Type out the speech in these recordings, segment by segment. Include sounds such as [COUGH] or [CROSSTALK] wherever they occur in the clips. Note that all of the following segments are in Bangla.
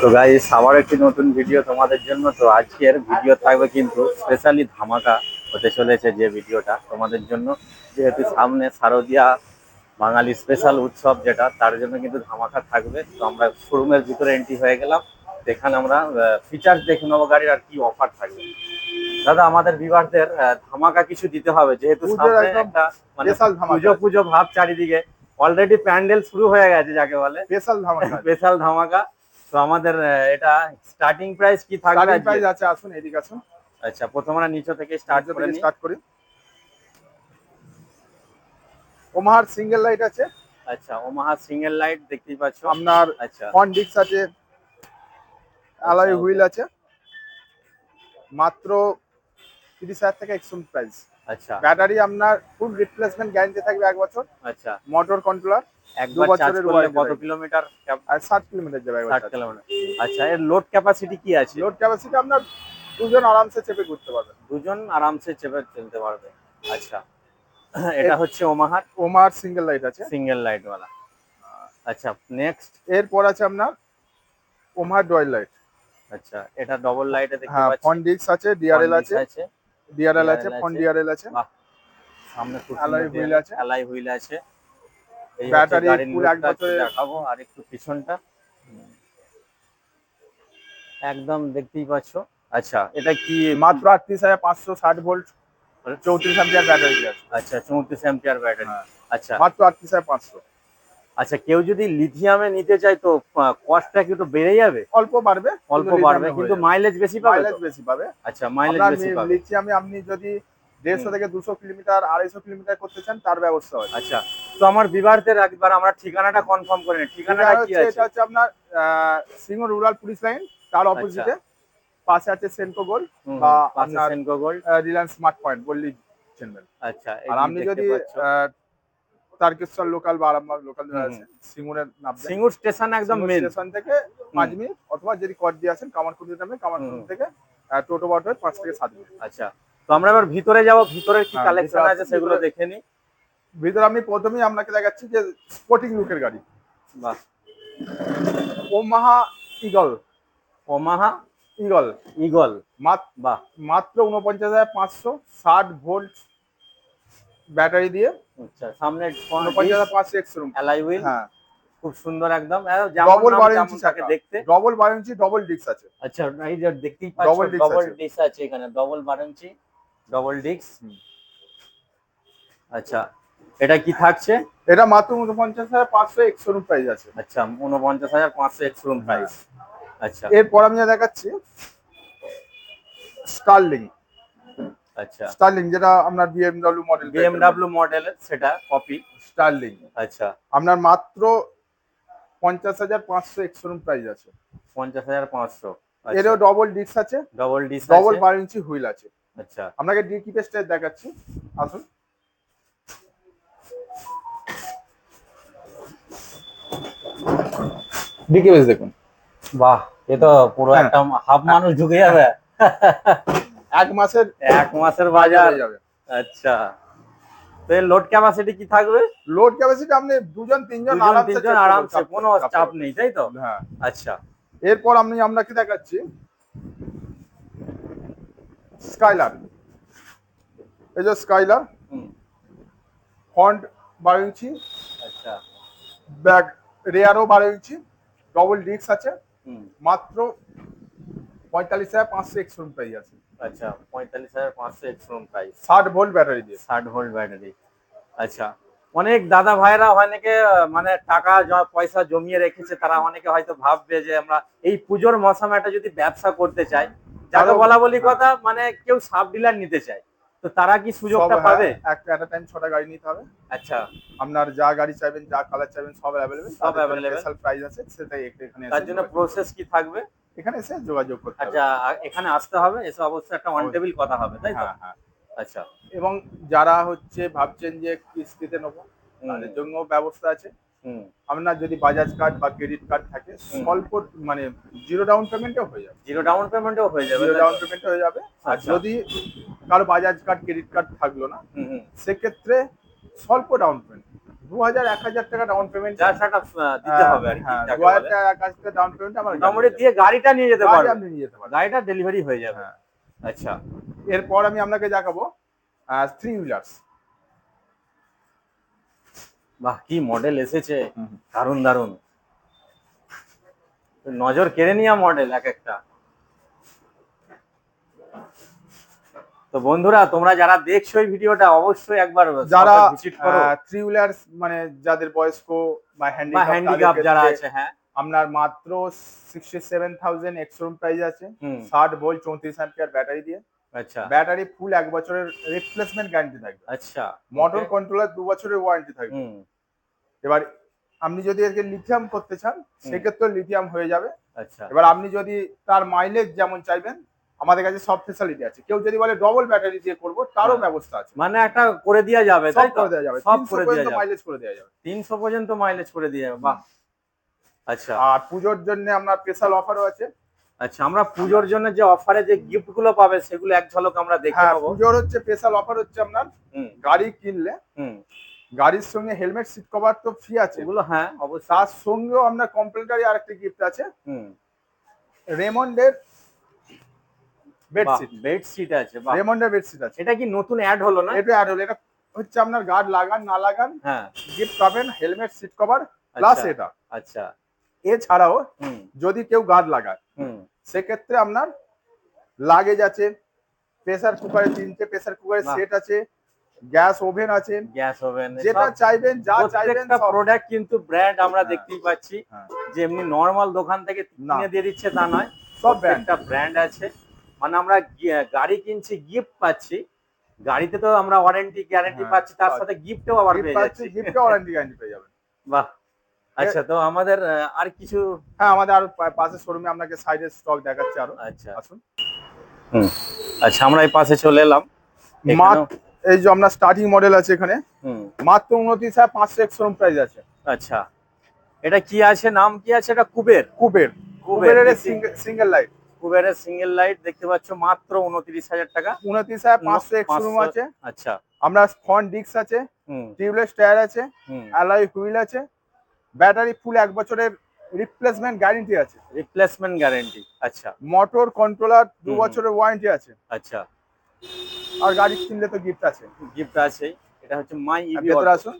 তো গাইস আবার একটি নতুন ভিডিও তোমাদের জন্য। তো আজকের ভিডিও থাকবে কিন্তু স্পেশালি ধামাকা হতে চলেছে যে ভিডিওটা তোমাদের জন্য। যেহেতু সামনে শারদিয়া বাঙালি স্পেশাল উৎসব যেটা তার জন্য কিন্তু ধামাকা থাকবে। তো আমরা শোরুমের ভিতরে এন্ট্রি হয়ে গেলাম। এখানে আমরা ফিচার্স দেখে নেব গাড়ির আর কি অফার থাকবে। দাদা আমাদের বিভাগদের ধামাকা কিছু দিতে হবে। যেহেতু সামনে একটা মানে পুজো পুজো ভাব চারিদিকে। অলরেডি প্যান্ডেল শুরু হয়ে গেছে যাকে বলে। স্পেশাল ধামাকা। [LAUGHS] স্পেশাল ধামাকা। তো আমাদের এটা স্টার্টিং প্রাইস কি থাকবে স্টার্টিং প্রাইস আছে আসুন এদিকে আসুন। আচ্ছা প্রথম আমরা নিচে থেকে স্টার্ট করে স্টার্ট করি। ওমাহার সিঙ্গেল লাইট আছে। আচ্ছা ওমাহা সিঙ্গেল লাইট দেখতেই পাচ্ছ। আপনার আচ্ছা। ফ্রন্ট ডিস্ক আছে অ্যালয় আচ্ছা, হুইল আছে। মাত্র তিরিশ হাজার টাকা এক্সুম প্রাইস আচ্ছা। ব্যাটারি আপনার ফুল রিপ্লেসমেন্ট গ্যারান্টি থাকবে এক বছর। আচ্ছা। মোটর কন্ট্রোলার একবার চার্জ করলে কত কিলোমিটার আর ষাট কিলোমিটার যাবে ষাট কিলোমিটার আচ্ছা এর লোড ক্যাপাসিটি কি আছে? লোড ক্যাপাসিটি আপনার দুজন আরামসে চেপে ঘুরতে পারবে দুজন আরামসে চেপে চলতে পারবে। আচ্ছা [CLEARS THROAT] এটা হচ্ছে ওমাহার ওমার সিঙ্গেল লাইট আছে। সিঙ্গেল লাইট আচ্ছা নেক্সট এরপর আছে আপনার ওমার ডয়েল লাইট আচ্ছা এটা ডবল লাইটে দেখতে হ্যাঁ পাচ্ছি। ডিস্ক আছে ডিআরএল আছে। ডিআরএল আছে। আছে। ডিআরএল আছে। সামনে খুব Alloy সুন্দর আছে। alloy wheel আছে। গাড়ির full এক বছরের- দেখাবো আর একটু পিছনটা। একদম দেখতেই পাচ্ছ। আচ্ছা এটা কি মাত্র আটত্রিশ হাজার পাঁচশো ষাট ভোল্ট চৌত্রিশ অ্যাম্পিয়ার ব্যাটারি আচ্ছা চৌত্রিশ অ্যাম্পিয়ার ব্যাটারি হ্যাঁ। আচ্ছা। মাত্র আটত্রিশ হাজার পাঁচশো। আচ্ছা কেউ যদি লিথিয়ামে নিতে চায় তো কস্টটা কি একটু বেড়ে যাবে? অল্প বাড়বে অল্প বাড়বে কিন্তু মাইলেজ বেশি পাবে মাইলেজ বেশি পাবে। আচ্ছা মাইলেজ বেশি পাবে। লিথিয়ামে আপনি যদি দেড়শো থেকে দুশো কিলোমিটার আড়াইশো কিলোমিটার করতে চান তার ব্যবস্থা আছে আচ্ছা তো আমার বিবাহদের একবার আমরা ঠিকানাটা কনফার্ম করে নিই। ঠিকানা কি হচ্ছে- আছে? এটা হচ্ছে আপনার সিংহ রুরাল পুলিশ লাইন তার অপোজিটে পাশে আছে সেন্ট্রো গোল হুম, বা আপনার- Senco gold Reliance smart point বললি চেনবেন আচ্ছা আর আপনি যদি তারকেশ্বর লোকাল বা আরামবাগ লোকাল আছে সিঙ্গুরের নামবেন সিঙ্গুর স্টেশন একদম মেন স্টেশন থেকে পাঁচ মিনিট অথবা যদি কট দিয়ে আসেন কামারকুন্দি নামে কামারকুন্দি থেকে টোটো বাটো পাঁচ থেকে সাত মিনিট। আচ্ছা তো আমরা এবার ভিতরে যাব ভিতরের কি হ্যাঁ, কালেকশন আছে সেগুলো দেখে নি ভিতরে আমি প্রথমেই আপনাকে দেখাচ্ছি যে স্পোর্টিং লুকের গাড়ি। বাহ। Omaha eagle Omaha eagle eagle মাত্র বাহ। মাত্র উনপঞ্চাশ হাজার পাঁচশো ষাট ভোল্ট ব্যাটারি দিয়ে। আচ্ছা সামনে উনপঞ্চাশ হাজার পাঁচশো এক্স রুম অ্যালাই হুইল হ্যাঁ। খুব সুন্দর একদম। ডবল নাম বারো তেমন ইঞ্চি তাকে দেখতে। ডবল বারো ইঞ্চি ডবল ডিস্ক আছে। আচ্ছা এই যে দেখতেই পাচ্ছ Double ডবল ডিস্ক আছে। এখানে ডবল বারো ইঞ্চি। ডবল ডিস্ক আচ্ছা এটা কি থাকছে? এটা মাত্র উনপঞ্চাশ হাজার পাঁচশো এক্স রুম প্রাইস আছে। আচ্ছা উনপঞ্চাশ হাজার পাঁচশো এক্স রুম প্রাইস আচ্ছা। এরপর আমি যা দেখাচ্ছি স্টারলিং আচ্ছা। স্টারলিং যেটা আপনার বিএমডব্লিউ মডেল বিএমডব্লিউ মডেলের সেটা কপি স্টারলিং আচ্ছা। আপনার মাত্র পঞ্চাশ হাজার পাঁচশো এক্স রুম প্রাইস আছে। পঞ্চাশ হাজার পাঁচশো। এরও ডবল ডিস্ক আছে। ডবল ডিস্ক ডবল বারো ইঞ্চি হুইল আছে। আচ্ছা। আপনাকে ডিকি পেস্টে দেখাচ্ছি? আসুন। ডিকি পেস্ট দেখুন? বাহ এ তো পুরো হ্যাঁ। একটা হাফ মানুষ ঢুকে যাবে। এক মাসের এক মাসের বাজার। যাবে। আচ্ছা। তো লোড ক্যাপাসিটি কি থাকবে? লোড ক্যাপাসিটি আপনি দুজন তিনজন আরামসে তিনজন আরামসে কোনো চাপ চাপ নেই তাই তো? হ্যাঁ। আচ্ছা। এরপর আমি আপনাকে দেখাচ্ছি। স্কাইলার এই যে স্কাইলার হুম, ফ্রন্ট বারো ইঞ্চি। আচ্ছা। ব্যাক রেয়ারও বারো ইঞ্চি। ডবল ডিস্ক আছে। হুম, মাত্র পঁয়তাল্লিশ হাজার পাঁচশো এক্স রুম প্রাইস আছে। আচ্ছা পঁয়তাল্লিশ হাজার পাঁচশো এক্স রুম প্রাইস ষাট ভোল্ট ব্যাটারি দিয়ে। ষাট ভোল্ট ব্যাটারি আচ্ছা। অনেক দাদা ভাইরা অনেকে মানে টাকা পয়সা জমিয়ে রেখেছে। তারা অনেকে হয়তো ভাববে যে আমরা এই পুজোর মৌসুমে একটা যদি ব্যবসা করতে চাই যাকে বলা বলি কথা মানে কেউ সাব ডিলার নিতে চায়। তো তারা কি সুযোগটা হ্যাঁ, পাবে? একটা একটা টাইম ছটা গাড়ি নিতে হবে। আচ্ছা। আপনার যা গাড়ি চাইবেন যা কালার চাইবেন সব অ্যাভেলেবেল সব available। স্পেশাল প্রাইস আছে সেটাই এখানে তার জন্য প্রসেস কি থাকবে? এখানে এসে যোগাযোগ করতে আচ্ছা এখানে আসতে হবে এসে অবশ্যই একটা ওয়ান টেবিল কথা হবে তাই তো? হ্যাঁ হ্যাঁ। আচ্ছা। এবং যারা হচ্ছে ভাবছেন যে কিস্তিতে নেব তাদের জন্য ব্যবস্থা আছে। আপনার যদি বাজাজ কার্ড বা ক্রেডিট কার্ড থাকে। স্বল্প মানে জিরো ডাউন পেমেন্টেও হয়ে যাবে। জিরো ডাউন পেমেন্টও হয়ে যাবে জিরো ডাউন পেমেন্টে হয়ে যাবে। আর আচ্ছা। যদি কারও বাজাজ কার্ড ক্রেডিট কার্ড থাকল না সেক্ষেত্রে স্বল্প ডাউন পেমেন্ট। দু হাজার এক হাজার টাকা ডাউন পেমেন্ট দিতে হবে আর কি হ্যাঁ দু হাজার টাকা থেকে ডাউন পেমেন্ট আমার মোটামুটি দিয়ে গাড়িটা নিয়ে যেতে গাড়ি পারবে। আপনি নিয়ে যেতে পারেন গাড়িটা ডেলিভারি হয়ে যাবে। হ্যাঁ। আচ্ছা। এরপর আমি আপনাকে দেখাবো থ্রি হুইলার্স বাহ কি মডেল এসেছে। দারুণ দারুণ নজর কেড়ে নেওয়া মডেল এক একটা। তো বন্ধুরা তোমরা যারা দেখছ এই ভিডিওটা অবশ্যই একবার যারা ভিজিট করো। থ্রি হুইলার্স মানে যাদের বয়স্ক বা হ্যান্ডিক্যাপ হ্যান্ডিক্যাপ যারা আছে হ্যাঁ। আপনার মাত্র sixty seven thousand ex room price আছে ষাট ভোল্ট চৌত্রিশ অ্যাম্পিয়ার ব্যাটারি দিয়ে। আচ্ছা। ব্যাটারি ফুল এক বছরের রিপ্লেসমেন্ট গ্যারান্টি থাকবে। আচ্ছা মোটর কন্ট্রোলার দু বছরের ওয়ারেন্টি থাকবে। এবার আপনি যদি একে লিথিয়াম করতে চান সেক্ষেত্রে লিথিয়াম হয়ে যাবে। আচ্ছা। এবার আপনি যদি তার মাইলেজ যেমন চাইবেন আমাদের কাছে সব ফেসিলিটি আছে। কেউ যদি বলে ডবল ব্যাটারি দিয়ে করব তারও হ্যাঁ। ব্যবস্থা আছে। মানে একটা করে দেওয়া যাবে সব তাই করে দেওয়া যাবে। সব করে দেওয়া যাবে। মাইলেজ করে দেওয়া যাবে। তিনশো পর্যন্ত মাইলেজ করে দিয়ে যাবে বাহ। আচ্ছা। আর পুজোর জন্য আপনার স্পেশাল অফারও আছে। আচ্ছা আমরা পুজোর জন্য যে অফারে যে গিফটগুলো পাবে সেগুলো এক ঝলক আমরা দেখে হ্যাঁ নেব। পুজোর হচ্ছে স্পেশাল অফার হচ্ছে আপনার গাড়ি কিনলে। গাড়ির সঙ্গে হেলমেট সিট কভার তো ফ্রি আছে। এগুলো হ্যাঁ অবশ্যই। তার সঙ্গেও আপনার কমপ্লিমেন্টারি আরেকটা গিফট আছে। হুম। রেমন্ডের বেডশিট বেডশিট আছে রেমন্ডের বেডশিট আছে। এটা কি নতুন অ্যাড হলো না? এটা অ্যাড হলো। এটা হচ্ছে আপনার গার্ড লাগান না লাগান হ্যাঁ। গিফট পাবেন হেলমেট সিট কভার প্লাস। এটা। আচ্ছা। এছাড়াও যদি কেউ গার্ড লাগায় সেক্ষেত্রে আপনার লাগেজ আছে প্রেসার কুকারে তিনটে প্রেসার কুকারের বাহ। সেট আছে গ্যাস ওভেন আছে গ্যাস ওভেন যেটা চাইবেন যা চাইবেন সব। প্রোডাক্ট কিন্তু ব্র্যান্ড আমরা হ্যাঁ। দেখতেই পাচ্ছি। যে এমনি নর্মাল দোকান থেকে। কিনে দিয়ে দিচ্ছে তা নয়। সব একটা ব্র্যান্ড আছে। মানে আমরা গাড়ি কিনছি গিফট পাচ্ছি। গাড়িতে তো আমরা ওয়ারেন্টি গ্যারান্টি পাচ্ছি তার সাথে গিফটও আবার পেয়ে যাচ্ছি। গিফটে ওয়ারেন্টি গ্যারান্টি পেয়ে যাবেন। বাহ। আচ্ছা তো আমাদের আর কিছু? হ্যাঁ আমাদের আর পা- পাশের শোরুমে আপনাকে সাইডের স্টক দেখাচ্ছে আরও। আচ্ছা। আসুন। হুম। আচ্ছা আমরা এই পাশে চলে এলাম। এই যে আপনার স্টার্টিং মডেল আছে এখানে হুম। মাত্র উনত্রিশ হাজার পাঁচশো এক শোরুম প্রাইস আছে। আচ্ছা। এটা কি আছে? নাম কি আছে? এটা কুবের। কুবের। কুবের কুবেরের। সিঙ্গেল লাইট কুবেরের সিঙ্গেল লাইট দেখতে পাচ্ছ মাত্র উনত্রিশ হাজার টাকা। উনত্রিশ হাজার পাঁচশো এক শোরুম আছে। আচ্ছা। আমরা ফ্রন্ট ডিস্ক আছে হুম। টিউবলেস টায়ার আছে হুম। অ্যালয় হুইল আছে ব্যাটারি ফুল এক বছরের রিপ্লেসমেন্ট গ্যারেন্টি আছে। রিপ্লেসমেন্ট গ্যারেন্টি আচ্ছা। মোটর কন্ট্রোলার দু বছরের ওয়ারেন্টি আছে। আচ্ছা। আর গাড়ি কিনলে তো গিফট আছে। গিফট আছে। এটা হচ্ছে মাই ইভি ভেতরে আসুন।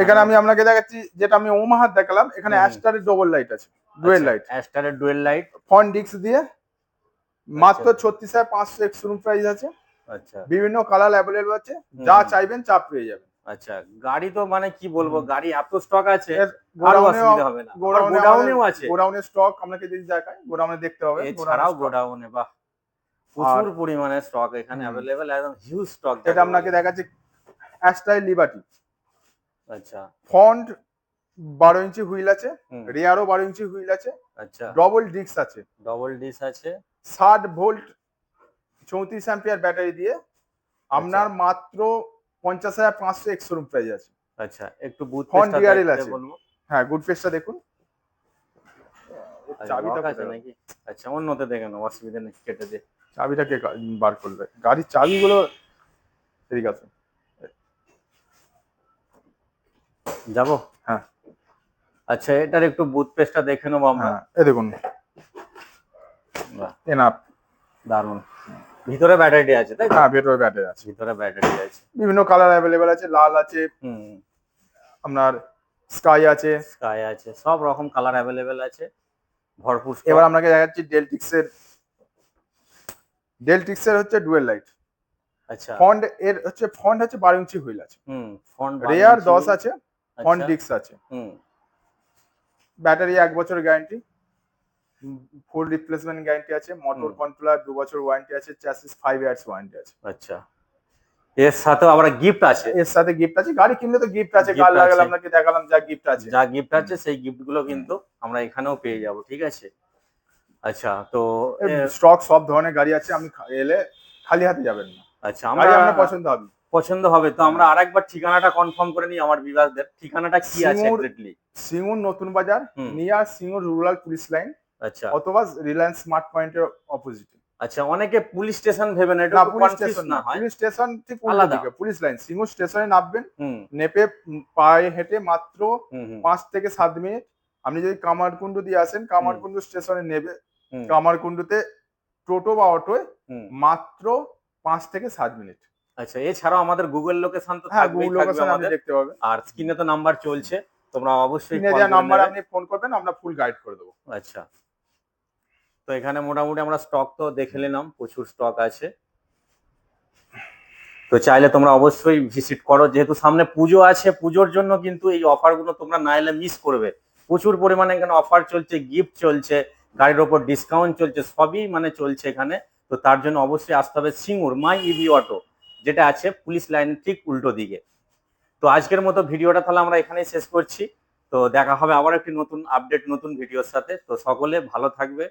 এখানে আমি আপনাকে দেখাচ্ছি যেটা আমি ওমাহার দেখালাম এখানে। অ্যাস্টারের ডবল লাইট আছে ডুয়েল লাইট অ্যাস্টারের ডুয়েল লাইট ফ্রন্ট ডিস্ক দিয়ে। মাত্র ছত্রিশ হাজার পাঁচশো এক শোরুম প্রাইস আছে। আচ্ছা। বিভিন্ন কালার অ্যাভেলেবল আছে যা চাইবেন চাপ পেয়ে যাবেন। আচ্ছা গাড়ি তো মানে কি বলব গাড়ি এত স্টক আছে হবে না। গোডাউনে গোডাউনেও আছে। গোডাউনের স্টক আপনাকে যদি দেখায় গোডাউনে দেখতে হবে এছাড়াও গোডাউনে বাহ। প্রচুর পরিমাণে স্টক এখানে। অ্যাভেলেবেল একদম হিউজ স্টক এটা আপনাকে দেখাচ্ছি অ্যাস্টাইল লিবার্টি আচ্ছা। ফ্রন্ট বারো ইঞ্চি হুইল আছে রিয়ারও বারো ইঞ্চি হুইল আছে আচ্ছা। ডবল ডিস্ক আছে। ডবল ডিস আছে। ষাট ভোল্ট চৌত্রিশ অ্যাম্পিয়ার ব্যাটারি দিয়ে আপনার মাত্র পঞ্চাশ হাজার পাঁচশো এক শোরুম প্রাইস আছে। আচ্ছা একটু বুথ DRL দেখতে আছে। বলব। হ্যাঁ গুড ফেসটা দেখুন। আচ্ছা, চাবিটা আছে নাকি? আচ্ছা অন্যতে দেখে নাও অসুবিধা নেই কেটে দে। চাবিটা কে বার করবে? গাড়ির চাবিগুলো ঠিক আছে যাব? হ্যাঁ। আচ্ছা এটার একটু বুথ পেজটা দেখে নেব আমরা। হ্যাঁ এই দেখুন। এনাফ দারুণ। ভিতরে ব্যাটারি আছে তাই? হ্যাঁ ভেতরে ব্যাটারি আছে। ভিতরে ব্যাটারি আছে। বিভিন্ন কালার অ্যাভেলেবেল আছে লাল আছে হুম। আপনার স্কাই আছে। স্কাই আছে সব রকম কালার অ্যাভেলেবেল আছে। ভরপুর এবার আপনাকে দেখাচ্ছি ডেলটিক্সের ডেলটিক্সের হচ্ছে ডুয়েল লাইট আচ্ছা। ফন্ট এর হচ্ছে ফন্ট হচ্ছে বারো ইঞ্চি হুইল আছে। হুম ফন্ট রেয়ার দশ আছে ফন্ট ডিস্ক আছে। হুম। ব্যাটারি এক বছর গ্যারান্টি ফুল রিপ্লেসমেন্ট গ্যারান্টি আছে মোটর। কন্ট্রোলার দু বছর ওয়ারেন্টি আছে চ্যাসিস ফাইভ ইয়ার্স ওয়ারেন্টি আছে। আচ্ছা। এর সাথে আবার গিফট আছে? এর সাথে গিফট আছে গাড়ি কিনলে তো গিফট আছে কাল লাগালে। আপনাকে দেখালাম যা গিফট আছে। যা গিফট আছে সেই গিফটগুলো কিন্তু আমরা এখানেও পেয়ে যাব ঠিক আছে? আচ্ছা তো স্টক সব ধরনের গাড়ি আছে খা- এলে খালি হাতে যাবেন না। আচ্ছা আমরা আপনার পছন্দ হবে। পছন্দ হবে তো আমরা আরেকবার ঠিকানাটা কনফার্ম করে নিই আমার বিভাগদের। ঠিকানাটা কি আছে এক্স্যাক্টলি সিঙ্গুর নতুন বাজার। Near Singur rural police line আচ্ছা। অথবা রিলায়েন্স স্মার্ট পয়েন্টের অপোজিটে আচ্ছা অনেকে পুলিশ স্টেশন ভেবে না এটা পুলিশ স্টেশন না হয়। পুলিশ স্টেশন ঠিক আলাদা। পুলিশ লাইন সিঙ্গুর স্টেশনে নামবেন নেপে পায়ে হেঁটে মাত্র পাঁচ থেকে সাত মিনিট। আপনি যদি কামারকুন্ডু দিয়ে আসেন কামারকুন্ডু স্টেশনে নেবে কামারকুন্ডুতে টোটো বা অটোয় মাত্র পাঁচ থেকে সাত মিনিট। আচ্ছা এছাড়াও আমাদের গুগল লোকেশন তো হ্যাঁ থাকবেই গুগল থাকবে লোকেশন আপনি আমাদের। দেখতে পাবেন। আর স্ক্রিনে তো নাম্বার চলছে তোমরা অবশ্যই নাম্বারে। আপনি ফোন করবেন আমরা ফুল গাইড করে দেবো। আচ্ছা। তো এখানে মোটামুটি আমরা স্টক তো দেখে নিলাম প্রচুর স্টক আছে। তো চাইলে তোমরা অবশ্যই ভিজিট করো যেহেতু সামনে পুজো আছে পুজোর জন্য কিন্তু এই অফারগুলো তোমরা না এলে মিস করবে। প্রচুর পরিমাণে এখানে অফার চলছে গিফট চলছে গাড়ির ওপর ডিসকাউন্ট চলছে সবই মানে চলছে এখানে। তো তার জন্য অবশ্যই আসতে হবে সিঙ্গুর মাই ইভি অটো যেটা আছে পুলিশ লাইনের ঠিক উল্টো দিকে। তো আজকের মতো ভিডিওটা তাহলে আমরা এখানেই শেষ করছি। তো দেখা হবে আবার একটি নতুন আপডেট নতুন ভিডিওর সাথে। তো সকলে ভালো থাকবে